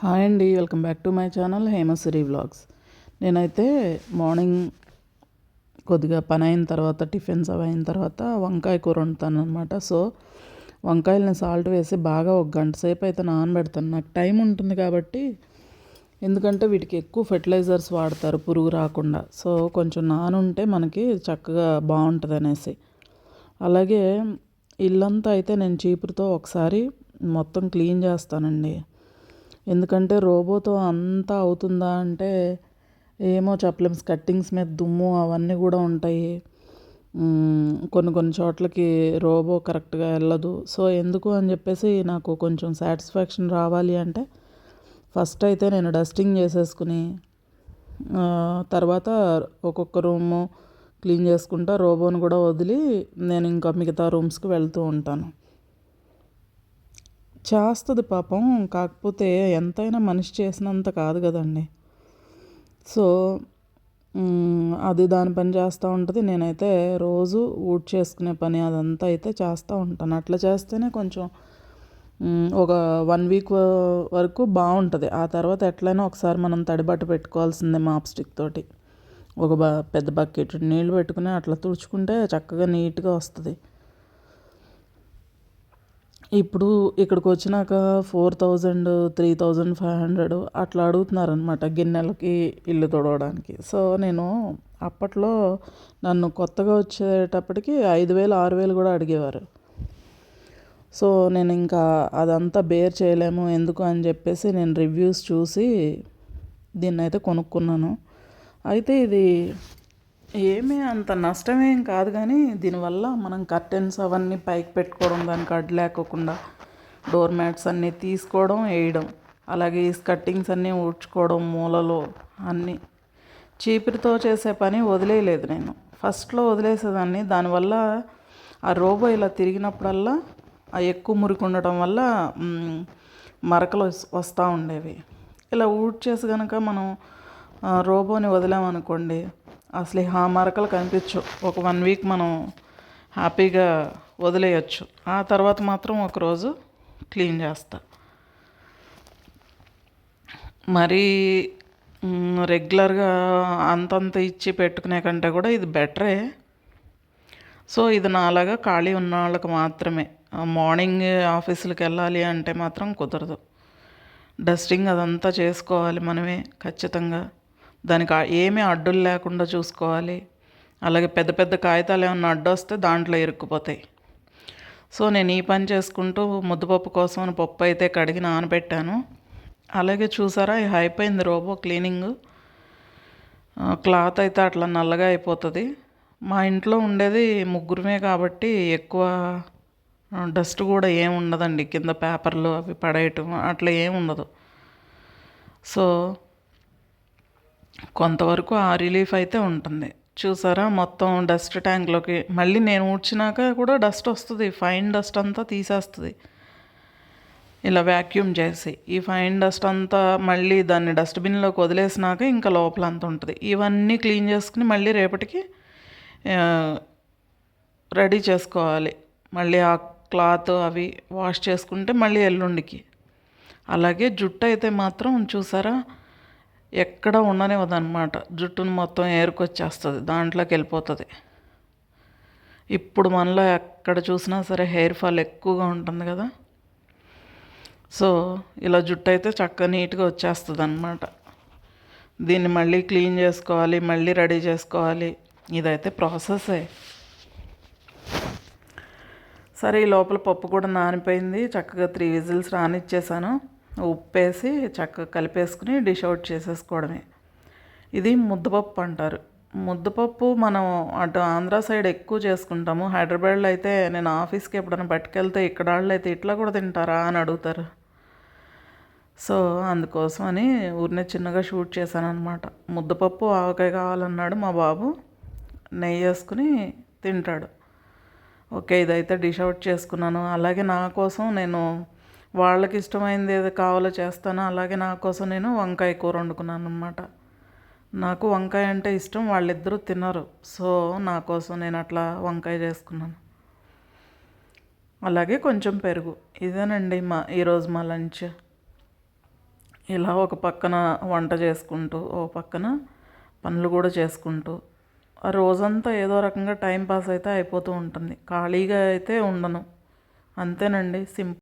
Hi అండి welcome back to my channel Hemasri vlogs. నేనైతే morning కొద్దిగా పని అయిన తర్వాత టిఫిన్స్ అవి అయిన తర్వాత వంకాయ కూర వండుతాను అనమాట సో వంకాయలని సాల్ట్ వేసి బాగా ఒక గంట సేపు అయితే నానబెడతాను. నాకు టైం ఉంటుంది కాబట్టి ఎందుకంటే వీటికి ఎక్కువ ఫెర్టిలైజర్స్ వాడతారు పురుగు రాకుండా. సో కొంచెం నానుంటే మనకి చక్కగా బాగుంటుంది అనేసి. అలాగే ఇల్లంతా అయితే నేను చీపురుతో ఒకసారి మొత్తం క్లీన్ చేస్తానండి. ఎందుకంటే రోబోతో అంతా అవుతుందా అంటే ఏమో చెప్పలేం. కట్టింగ్స్ మీద దుమ్ము అవన్నీ కూడా ఉంటాయి. కొన్ని కొన్ని చోట్లకి రోబో కరెక్ట్గా వెళ్ళదు. సో ఎందుకు అని చెప్పేసి నాకు కొంచెం సాటిస్ఫాక్షన్ రావాలి అంటే ఫస్ట్ అయితే నేను డస్టింగ్ చేసేసుకుని తర్వాత ఒక్కొక్క రూము క్లీన్ చేసుకుంటా రోబోని కూడా వదిలి నేను ఇంకా మిగతా రూమ్స్కి వెళ్తూ ఉంటాను. చేస్తుంది పాపం కాకపోతే ఎంతైనా మనిషి చేసినంత కాదు కదండి. సో అది దాని పని చేస్తూ ఉంటుంది. నేనైతే రోజు ఊడ్ చేసుకునే పని అదంతా అయితే చేస్తూ ఉంటాను. అట్లా చేస్తేనే కొంచెం ఒక వన్ వీక్ వరకు బాగుంటుంది. ఆ తర్వాత ఎట్లయినా ఒకసారి మనం తడిబట్ట పెట్టుకోవాల్సిందే మాప్ స్టిక్ తోటి. ఒక బ పెద్ద బకెట్ నీళ్ళు పెట్టుకుని అట్లా తుడుచుకుంటే చక్కగా నీట్గా వస్తుంది. ఇప్పుడు ఇక్కడికి వచ్చినాక four thousand three thousand five hundred అట్లా అడుగుతున్నారనమాట గిన్నెలకి ఇల్లు తుడవడానికి. సో నేను అప్పట్లో నన్ను కొత్తగా వచ్చేటప్పటికి ఐదు వేలు ఆరు వేలు కూడా అడిగేవారు. సో నేను ఇంకా అదంతా బేర్ చేయలేము ఎందుకు అని చెప్పేసి నేను రివ్యూస్ చూసి దీన్ని అయితే కొనుక్కున్నాను. అయితే ఇది ఏమీ అంత నష్టమేం కాదు కానీ దీనివల్ల మనం కర్టెన్స్ అవన్నీ పైకి పెట్టుకోవడం దానికి అడ్డు లేకోకుండా డోర్ మ్యాట్స్ అన్నీ తీసుకోవడం వేయడం అలాగే ఈ కట్టింగ్స్ అన్నీ ఊడ్చుకోవడం మూలలో అన్నీ చీపిరితో చేసే పని వదిలేయలేదు నేను. ఫస్ట్లో వదిలేసేదాన్ని. దానివల్ల ఆ రోబో ఇలా తిరిగినప్పుడల్లా ఆ ఎక్కువ మురికి ఉండటం వల్ల మరకలు వస్తూ ఉండేవి. ఇలా ఊడ్చేసి కనుక మనం రోబోని వదిలామనుకోండి అసలు ఆ మరకలు కనిపించవు. ఒక వన్ వీక్ మనం హ్యాపీగా వదిలేయచ్చు. ఆ తర్వాత మాత్రం ఒకరోజు క్లీన్ చేస్తా. మరీ రెగ్యులర్గా అంతంత ఇచ్చి పెట్టుకునే కంటే కూడా ఇది బెటరే. సో ఇది నాలాగా ఖాళీ ఉన్న వాళ్ళకి మాత్రమే. మార్నింగ్ ఆఫీసులకు వెళ్ళాలి అంటే మాత్రం కుదరదు. డస్టింగ్ అదంతా చేసుకోవాలి మనమే ఖచ్చితంగా. దానికి ఏమీ అడ్డులు లేకుండా చూసుకోవాలి. అలాగే పెద్ద పెద్ద కాగితాలు ఏమన్నా అడ్డు వస్తే దాంట్లో ఇరుక్కుపోతాయి. సో నేను ఈ పని చేసుకుంటూ ముద్దపప్పు కోసం పప్పు అయితే కడిగి నానబెట్టాను. అలాగే చూసారా ఇది అయిపోయింది రోబో క్లీనింగ్. క్లాత్ అయితే అట్లా నల్లగా అయిపోతుంది. మా ఇంట్లో ఉండేది ముగ్గురమే కాబట్టి ఎక్కువ డస్ట్ కూడా ఏం ఉండదండి. కింద పేపర్లు అవి పడేయటం అట్లా ఏం ఉండదు. సో కొంతవరకు ఆ రిలీఫ్ అయితే ఉంటుంది. చూసారా? మొత్తం డస్ట్ ట్యాంక్లోకి మళ్ళీ నేను ఊడ్చినాక కూడా డస్ట్ వస్తుంది. ఫైన్ డస్ట్ అంతా తీసేస్తుంది. ఇలా వ్యాక్యూమ్ చేసి ఈ ఫైన్ డస్ట్ అంతా మళ్ళీ దాన్ని డస్ట్బిన్లోకి వదిలేసినాక ఇంకా లోపల అంతా ఉంటుంది. ఇవన్నీ క్లీన్ చేసుకుని మళ్ళీ రేపటికి రెడీ చేసుకోవాలి. మళ్ళీ ఆ క్లాత్ అవి వాష్ చేసుకుంటే మళ్ళీ ఎల్లుండికి. అలాగే జుట్టు అయితే మాత్రం చూసారా? ఎక్కడ ఉండనివ్వదన్నమాట. జుట్టును మొత్తం ఏరుకొచ్చేస్తుంది. దాంట్లోకి వెళ్ళిపోతుంది. ఇప్పుడు మనలో ఎక్కడ చూసినా సరే హెయిర్ ఫాల్ ఎక్కువగా ఉంటుంది కదా. సో ఇలా జుట్టు అయితే చక్కగా నీట్గా వచ్చేస్తుంది అనమాట దీన్ని మళ్ళీ క్లీన్ చేసుకోవాలి మళ్ళీ రెడీ చేసుకోవాలి. ఇదైతే ప్రాసెసే. సరే ఈ లోపల పప్పు కూడా నానిపోయింది. చక్కగా త్రీ విజిల్స్ రానిచ్చేసాను. ఉప్పేసి చక్కగా కలిపేసుకుని డిష్ అవుట్ చేసేసుకోవడమే. ఇది ముద్దపప్పు అంటారు. ముద్దపప్పు మనం అటు ఆంధ్ర సైడ్ ఎక్కువ చేసుకుంటాము. హైదరాబాద్లో అయితే నేను ఆఫీస్కి ఎప్పుడైనా పట్టుకెళ్తే ఇక్కడ వాళ్ళు అయితే ఇట్లా కూడా తింటారా అని అడుగుతారు. సో అందుకోసమని ఊరినే చిన్నగా షూట్ చేశాను అనమాట ముద్దపప్పు ఆవకాయ కావాలన్నాడు మా బాబు. నెయ్యి వేసుకుని తింటాడు. ఓకే ఇదైతే డిష్ అవుట్ చేసుకున్నాను. అలాగే నా కోసం నేను వాళ్ళకి ఇష్టమైంది ఏది కావాలో చేస్తాను. అలాగే నా కోసం నేను వంకాయ కూర వండుకున్నాను అనమాట నాకు వంకాయ అంటే ఇష్టం వాళ్ళిద్దరూ తినరు. సో నా కోసం నేను అట్లా వంకాయ చేసుకున్నాను. అలాగే కొంచెం పెరుగు. ఇదేనండి మా ఈరోజు మా లంచ్. ఇలా ఒక పక్కన వంట చేసుకుంటూ ఓ పక్కన పనులు కూడా చేసుకుంటూ ఆ రోజంతా ఏదో రకంగా టైం పాస్ అయితే అయిపోతూ ఉంటుంది. ఖాళీగా అయితే ఉండను. అంతేనండి సింపుల్.